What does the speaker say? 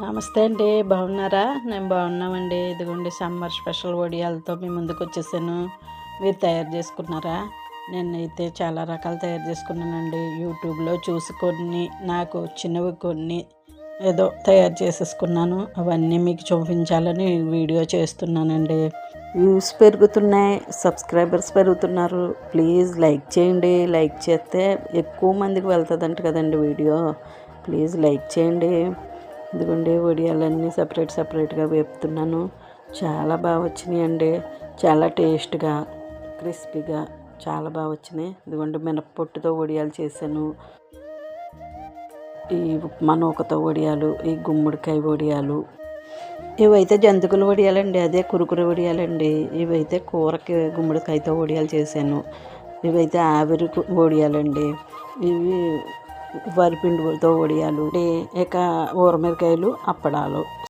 నమస్తే అండి బాగున్నారా? నేను బాగున్నామండి. ఇదిగోండి సమ్మర్ స్పెషల్ వడియాలతో మీ ముందుకు వచ్చేసాను. మీరు తయారు చేసుకున్నారా? నేనైతే చాలా రకాలు తయారు చేసుకున్నానండి. యూట్యూబ్లో చూసుకొని నాకు వచ్చినవి కొన్ని ఏదో తయారు చేసేసుకున్నాను. అవన్నీ మీకు చూపించాలని వీడియో చేస్తున్నానండి. వ్యూస్ పెరుగుతున్నాయి సబ్స్క్రైబర్స్ పెరుగుతున్నారు. ప్లీజ్ లైక్ చేయండి. లైక్ చేస్తే ఎక్కువ మందికి వెళ్తుందంట కదండి వీడియో. ప్లీజ్ లైక్ చేయండి. ఇదిగోండి వడియాలన్నీ సపరేట్ సపరేట్గా వేపుతున్నాను. చాలా బాగా వచ్చినాయండి. చాలా టేస్ట్గా క్రిస్పీగా చాలా బాగా వచ్చినాయి. ఇదిగోండి మినప్పొట్టుతో వడియాలు చేశాను. ఈ ఉప్మా నూకతో వడియాలు ఈ గుమ్మడికాయ వడియాలు. ఇవైతే జంతికల వడియాలండి అదే కురుకురు వడియాలండి. ఇవైతే కూరకి గుమ్మడికాయతో వడియాలు చేశాను. ఇవైతే ఆవిరి వడియాలండి. ఇవి వరిపిండితో వడియాలు ఇక ఊరమిరకాయలు అప్పడాలు.